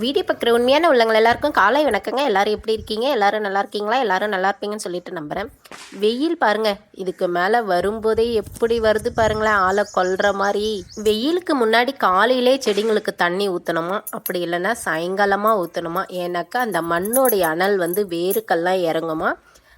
Video பார்க்குற உண்மையான உள்ளவங்க எல்லாருக்கும் காலை வணக்கங்க. எல்லாரும் எப்படி இருக்கீங்க? எல்லாரும் நல்லா இருக்கீங்களா? எல்லாரும் நல்லா இருப்பீங்கன்னு சொல்லிட்டு நம்புகிறேன் வெயில் பாருங்க. இதுக்கு மேலே வரும்போதே எப்படி வருது பாருங்களேன். ஆளை கொல்ற மாதிரி. வெயிலுக்கு முன்னாடி காலையிலே செடிங்களுக்கு தண்ணி ஊற்றணுமா அப்படி இல்லைன்னா சாயங்காலமாக ஊற்றணுமா ஏன்னாக்கா அந்த மண்ணோடைய அனல் வந்து வேருக்கெல்லாம் இறங்குமா?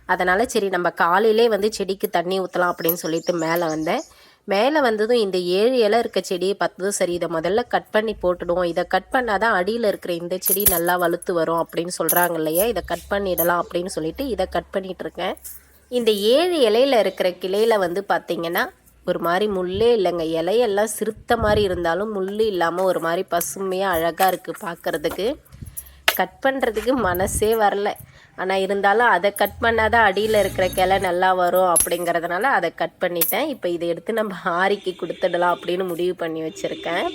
அதனால் சரி நம்ம காலையிலே வந்து செடிக்கு தண்ணி ஊற்றலாம் அப்படின்னு சொல்லிட்டு மேலே வந்தேன். மேலே வந்ததும் இந்த ஏழு இலை இருக்க செடியை பார்த்ததும் சரி இதை முதல்ல கட் பண்ணி போட்டுடுவோம். இதை கட் பண்ணால் தான் அடியில் இருக்கிற இந்த செடி நல்லா வலுத்து வரும் அப்படின்னு சொல்கிறாங்க இல்லையா? இதை கட் பண்ணிடலாம் அப்படின்னு சொல்லிட்டு இதை கட் பண்ணிகிட்ருக்கேன் இந்த ஏழு இலையில இருக்கிற கிளையில் வந்து பார்த்திங்கன்னா ஒரு மாதிரி முள்ளே இல்லைங்க. இலையெல்லாம் சிறுத்த மாதிரி இருந்தாலும் முள் இல்லாமல் ஒரு மாதிரி பசுமையாக அழகாக இருக்குது பார்க்குறதுக்கு கட் பண்ணுறதுக்கு மனசே வரல. ஆனால் இருந்தாலும் அதை கட் பண்ணால் தான் அடியில் இருக்கிற கிளை நல்லா வரும் அப்படிங்கிறதுனால அதை கட் பண்ணிட்டேன். இப்போ இதை எடுத்து நம்ம ஆரிக்கு கொடுத்துடலாம் அப்படின்னு முடிவு பண்ணி வச்சுருக்கேன்.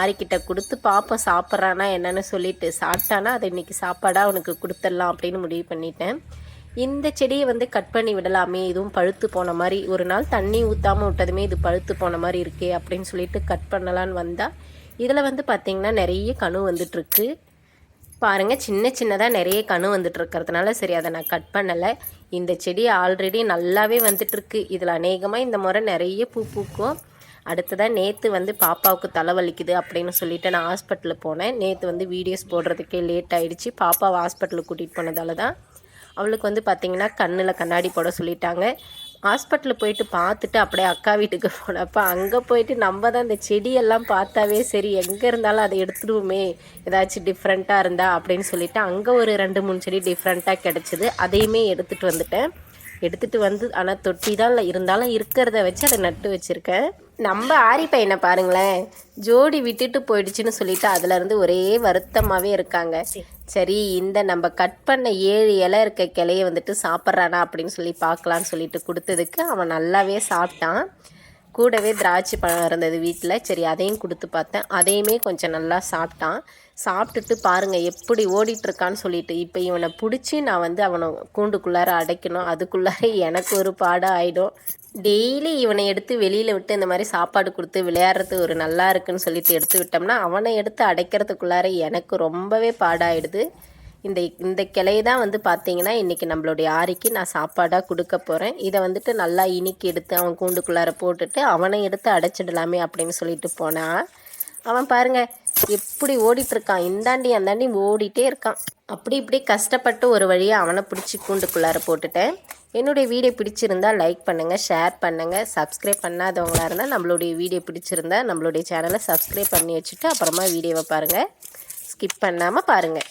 ஆரிக்கிட்ட கொடுத்து பார்ப்போம் சாப்பிட்றானா என்னன்னு சொல்லிட்டு சாப்பிட்டானா அதை இன்றைக்கி சாப்பாடாக அவனுக்கு கொடுத்துடலாம் அப்படின்னு முடிவு பண்ணிட்டேன். இந்த செடியை வந்து கட் பண்ணி விடலாமே இதுவும் பழுத்து போன மாதிரி. ஒரு நாள் தண்ணி ஊற்றாமல் விட்டதுமே இது பழுத்து போன மாதிரி இருக்கே அப்படின்னு சொல்லிட்டு கட் பண்ணலான்னு வந்தால் இதில் வந்து பார்த்திங்கன்னா நிறைய கணு வந்துட்டுருக்கு பாருங்கள் சின்ன சின்னதாக நிறைய கணு வந்துட்டு இருக்கிறதுனால சரி அதை நான் கட் பண்ணலை. இந்த செடி ஆல்ரெடி நல்லாவே வந்துட்டுருக்கு இதில் அநேகமாக இந்த முறை நிறைய பூ பூக்கும். அடுத்ததாக நேற்று வந்து பாப்பாவுக்கு தலைவலிக்குது அப்படின்னு சொல்லிட்டு நான் ஹாஸ்பிட்டலுக்கு போனேன். நேற்று வந்து வீடியோஸ் போடுறதுக்கே லேட் ஆகிடுச்சு பாப்பாவை ஹாஸ்பிட்டலுக்கு கூட்டிகிட்டு போனதால தான் அவளுக்கு வந்து பார்த்திங்கன்னா கண்ணில் கண்ணாடி போட சொல்லிட்டாங்க. ஹாஸ்பிட்டலில் போயிட்டு பார்த்துட்டு அப்படியே அக்கா வீட்டுக்கு போனப்போ அங்கே போயிட்டு நம்ம தான் இந்த செடியெல்லாம் பார்த்தாவே சரி எங்கே இருந்தாலும் அதை எடுத்துடுவோமே ஏதாச்சும் டிஃப்ரெண்ட்டாக இருந்தா அப்படின்னு சொல்லிட்டு அங்கே ஒரு ரெண்டு மூணு செடி டிஃப்ரெண்ட்டாக கிடச்சிது. அதையுமே எடுத்துகிட்டு வந்துட்டேன். எடுத்துகிட்டு வந்து ஆனால் தொட்டி தான் இருந்தாலும் இருக்கிறத வச்சு அதை நட்டு வச்சுருக்கேன். நம்ம ஆரி பையனை பாருங்களேன் ஜோடி விட்டுட்டு போயிடுச்சுன்னு சொல்லிட்டு அதுலேருந்து ஒரே வருத்தமாகவே இருக்காங்க. சரி இந்த நம்ம கட் பண்ண ஏழு இலை இருக்க கிளைய வந்துட்டு சாப்பிட்றானா அப்படின்னு சொல்லி பார்க்கலான்னு சொல்லிட்டு கொடுத்ததுக்கு அவன் நல்லாவே சாப்பிட்டான். கூடவே திராட்சை பழம் இருந்தது வீட்டில் சரி அதையும் கொடுத்து பார்த்தேன். அதையுமே கொஞ்சம் நல்லா சாப்பிட்டான். சாப்பிட்டுட்டு பாருங்கள் எப்படி ஓடிட்டுருக்கான்னு சொல்லிட்டு இப்போ இவனை பிடிச்சி நான் வந்து அவனை கூண்டுக்குள்ளார அடைக்கணும். அதுக்குள்ளார எனக்கு ஒரு பாடம் ஆகிடும் டெய்லி இவனை எடுத்து வெளியில் விட்டு இந்த மாதிரி சாப்பாடு கொடுத்து விளையாடுறது ஒரு நல்லா இருக்குன்னு சொல்லிட்டு எடுத்து விட்டோம்னா அவனை எடுத்து அடைக்கிறதுக்குள்ளார எனக்கு ரொம்பவே பாடாயிடுது. இந்த இந்த கிளையை தான் வந்து பார்த்தீங்கன்னா இன்றைக்கி நம்மளுடைய ஆரிக்கு நான் சாப்பாடாக கொடுக்க போகிறேன் இதை வந்துட்டு நல்லா இனிக்கி எடுத்து அவன் கூண்டுக்குள்ளார போட்டுட்டு அவனை எடுத்து அடைச்சிடலாமே அப்படின்னு சொல்லிட்டு போனான் அவன் பாருங்க எப்படி ஓடிட்டுருக்கான். இந்தாண்டி அந்தாண்டி ஓடிட்டே இருக்கான். அப்படி இப்படி கஷ்டப்பட்டு ஒரு வழியாக அவனை பிடிச்சி கூண்டுக்குள்ளார போட்டுட்டேன். என்னுடைய வீடியோ பிடிச்சிருந்தா லைக் பண்ணுங்கள் ஷேர் பண்ணுங்கள் சப்ஸ்கிரைப் பண்ணாதவங்களாக இருந்தால் நம்மளுடைய வீடியோ பிடிச்சிருந்தா நம்மளுடைய சேனலை சப்ஸ்கிரைப் பண்ணி வச்சுட்டு அப்புறமா வீடியோவை பாருங்கள் ஸ்கிப் பண்ணாமல் பாருங்கள்